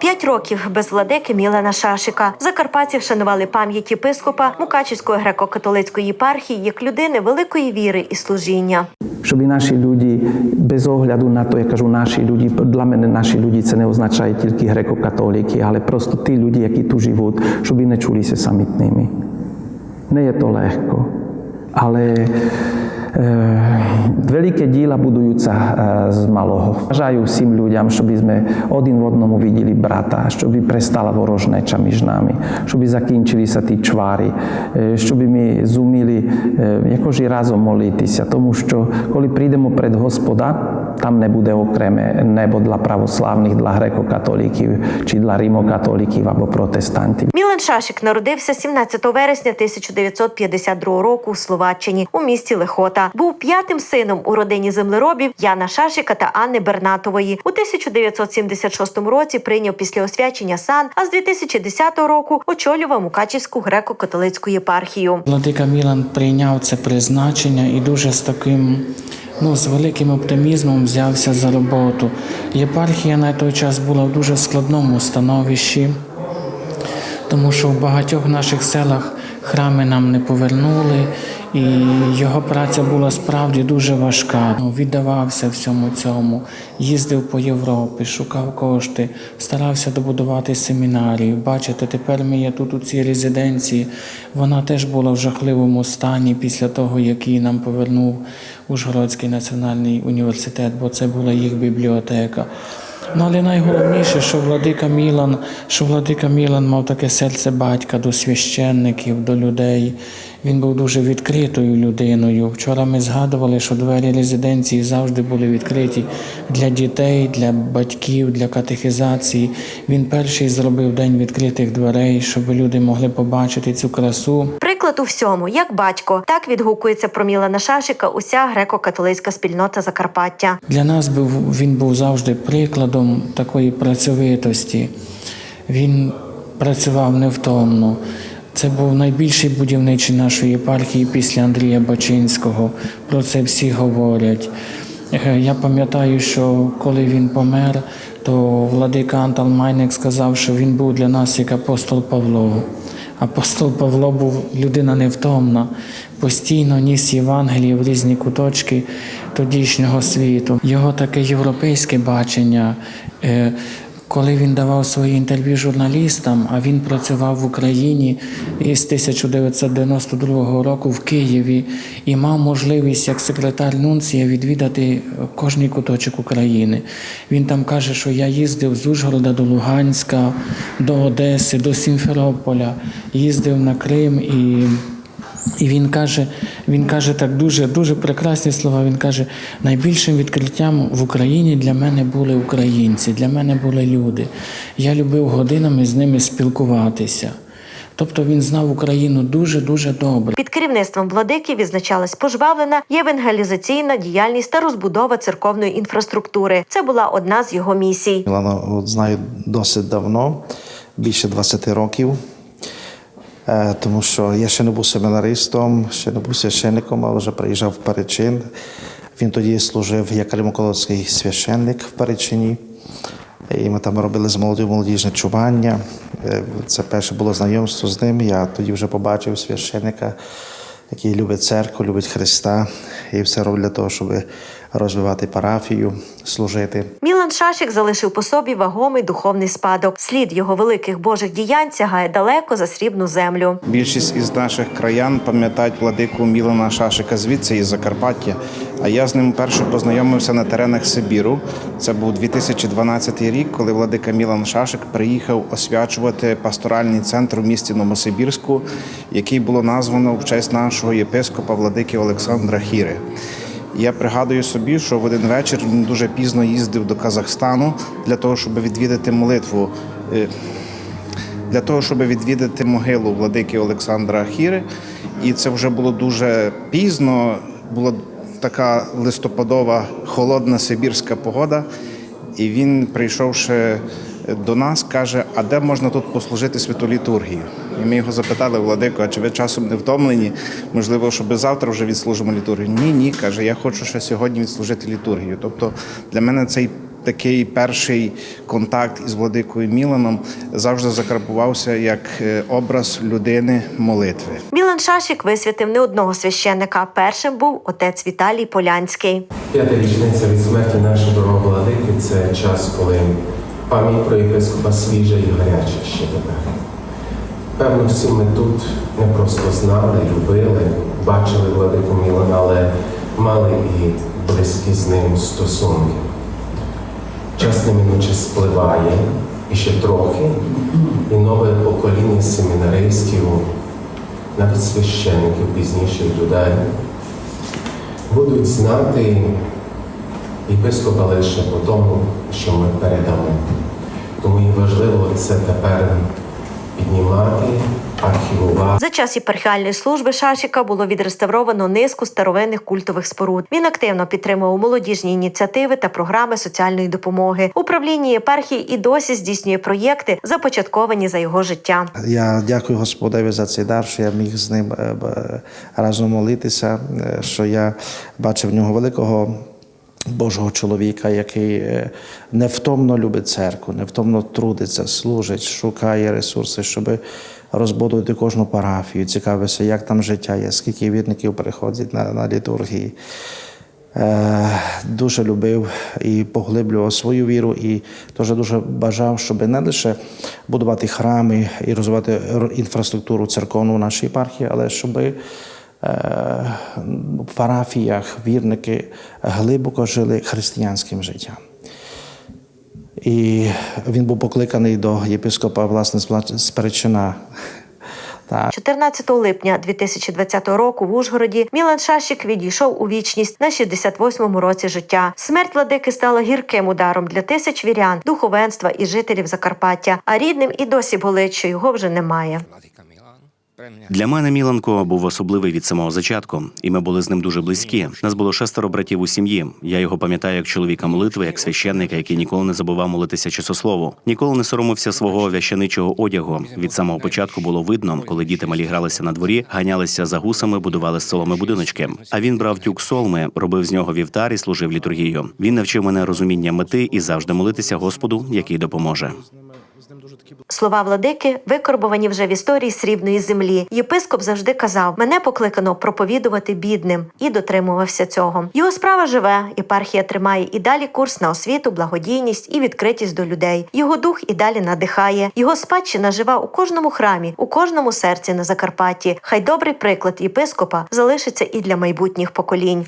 П'ять років без владики Мілана Шашика. Закарпатці вшанували пам'ять єпископа Мукачівської греко-католицької єпархії як людини великої віри і служіння. Щоб і наші люди, без огляду на то, я кажу, наші люди, для мене наші люди це не означає тільки греко-католики, але просто ті люди, які тут живуть, щоб і не чулися самітними. Не є то легко, але Eh, veľké díla budujúca eh, z malého. Žajú si ľuďom, čo by sme odin v odnomu videli brata, čo by prestala vorožneča miž nami, čo by zakinčili sa tí čvári, eh, čo by mi zumili, jakože razom moliti sa tomu, čo, koli prídemo pred hospoda, там не буде окреме небо для православних, для греко-католиків чи для римо-католиків або протестантів. Мілан Шашик народився 17 вересня 1952 року у Словаччині у місті Лехота. Був п'ятим сином у родині землеробів Яна Шашика та Анни Бернатової. У 1976 році прийняв після освячення сан, а з 2010 року очолював Мукачівську греко-католицьку єпархію. Владика Мілан прийняв це призначення і дуже з таким, ну, з великим оптимізмом взявся за роботу. Єпархія на той час була в дуже складному становищі, тому що в багатьох наших селах храми нам не повернули, і його праця була справді дуже важка. Ну, Віддавався всьому цьому, їздив по Європі, шукав кошти, старався добудувати семінарію. Бачите, тепер ми є тут у цій резиденції. Вона теж була в жахливому стані після того, як її нам повернув Ужгородський національний університет, бо це була їх бібліотека. Ну, але найголовніше, що владика Мілан, що владика Мілан мав таке серце батька до священників, до людей. Він був дуже відкритою людиною. Вчора ми згадували, що двері резиденції завжди були відкриті для дітей, для батьків, для катехізації. Він перший зробив день відкритих дверей, щоб люди могли побачити цю красу. Приклад у всьому, як батько, так відгукується про Мілана Шашика уся греко-католицька спільнота Закарпаття. Для нас був він був завжди прикладом такої працьовитості. Він працював невтомно. Це був найбільший будівничий нашої єпархії після Андрія Бачинського. Про це всі говорять. Е, Я пам'ятаю, що коли він помер, то владика Антал Майник сказав, що він був для нас як апостол Павло. Апостол Павло був людина невтомна, постійно ніс Євангеліє в різні куточки тодішнього світу. Його таке європейське бачення. Коли він давав свої інтерв'ю журналістам, а він працював в Україні із 1992 року в Києві і мав можливість як секретар Нунція відвідати кожний куточок України. Він там каже, що я їздив з Ужгорода до Луганська, до Одеси, до Сімферополя, їздив на Крим і. І він каже, він каже так дуже, дуже прекрасні слова. Він каже: найбільшим відкриттям в Україні для мене були українці, для мене були люди. Я любив годинами з ними спілкуватися. Тобто він знав Україну дуже дуже добре. Під керівництвом владики відзначалась пожвавлена євангелізаційна діяльність та розбудова церковної інфраструктури. Це була одна з його місій. Мілана от знаю досить давно, більше 20 років. Е, Тому що я ще не був семінаристом, ще не був священником, але вже приїжджав в Перечин. Він тоді служив як римоколодський священник в Перечині. І ми там робили з молоддю молодіжне чування. Е, Це перше було знайомство з ним. Я тоді вже побачив священника, який любить церкву, любить Христа. І все робить для того, щоб розвивати парафію, служити. Мілан Шашик залишив по собі вагомий духовний спадок. Слід його великих божих діянь сягає далеко за срібну землю. Більшість із наших краян пам'ятають владику Мілана Шашика звідси із Закарпаття. А я з ним перше познайомився на теренах Сибіру. Це був 2012 рік, коли владика Мілан Шашик приїхав освячувати пасторальний центр у місті Новосибірську, який було названо в честь нашого єпископа владики Олександра Хіри. Я пригадую собі, що в один вечір він дуже пізно їздив до Казахстану для того, щоб відвідати молитву. е, для того, щоб відвідати могилу владики Олександра Хіри. І це вже було дуже пізно. Була така листопадова холодна сибірська погода. І він, прийшовши до нас, каже: А де можна тут послужити святу літургію? І ми його запитали, Владико, а чи ви часом не втомлені? Можливо, щоб завтра вже відслужимо літургію? Ні, ні, каже, я хочу ще сьогодні відслужити літургію. Тобто для мене цей такий перший контакт із владикою Міланом завжди закарбувався як е, образ людини молитви. Мілан Шашик висвятив не одного священника. Першим був отець Віталій Полянський. П'ята річниця від смерті нашого дорогого владики це час, коли пам'ять про єпископа свіжа і гаряча ще тепер. Певно, всі ми тут не просто знали, любили, бачили владику Мілана, але мали і близькі з ним стосунки. Час неминуче спливає і ще трохи, і нове покоління семінаристів, навіть священиків пізніших людей будуть знати єпископа лише по тому, що ми передали. Тому і важливо це тепер піднімати. За час єпархіальної служби Шашика було відреставровано низку старовинних культових споруд. Він активно підтримував молодіжні ініціативи та програми соціальної допомоги. Управління єпархії і досі здійснює проєкти, започатковані за його життя. Я дякую Господеві за цей дар, що я міг з ним е, разом молитися, е, що я бачив в нього великого. Божого чоловіка, який е, невтомно любить церкву, невтомно трудиться, служить, шукає ресурси, щоб розбудувати кожну парафію, цікавиться, як там життя є, скільки вірників приходять на, на літургії. Е, дуже любив і поглиблював свою віру, і теж дуже бажав, щоб не лише будувати храми і розвивати інфраструктуру церковну в нашій єпархії, але щоб е, в парафіях вірники глибоко жили християнським життям. І він був покликаний до єпископа власне з Перечина. Так. 14 липня 2020 року в Ужгороді Мілан Шашик відійшов у вічність на 68-му році життя. Смерть владики стала гірким ударом для тисяч вірян, духовенства і жителів Закарпаття. А рідним і досі болить, що його вже немає. Для мене Міланко був особливий від самого зачатку, і ми були з ним дуже близькі. Нас було шестеро братів у сім'ї. Я його пам'ятаю як чоловіка молитви, як священника, який ніколи не забував молитися часослову. Ніколи не соромився свого вящаничого одягу. Від самого початку було видно, коли діти малі гралися на дворі, ганялися за гусами, будували з соломи будиночки. А він брав тюк солми, робив з нього вівтар і служив літургію. Він навчив мене розуміння мети і завжди молитися Господу, який допоможе. Слова владики викорбовані вже в історії срібної землі. Єпископ завжди казав: мене покликано проповідувати бідним і дотримувався цього. Його справа живе. Єпархія тримає і далі курс на освіту, благодійність і відкритість до людей. Його дух і далі надихає. Його спадщина жива у кожному храмі, у кожному серці на Закарпатті. Хай добрий приклад єпископа залишиться і для майбутніх поколінь.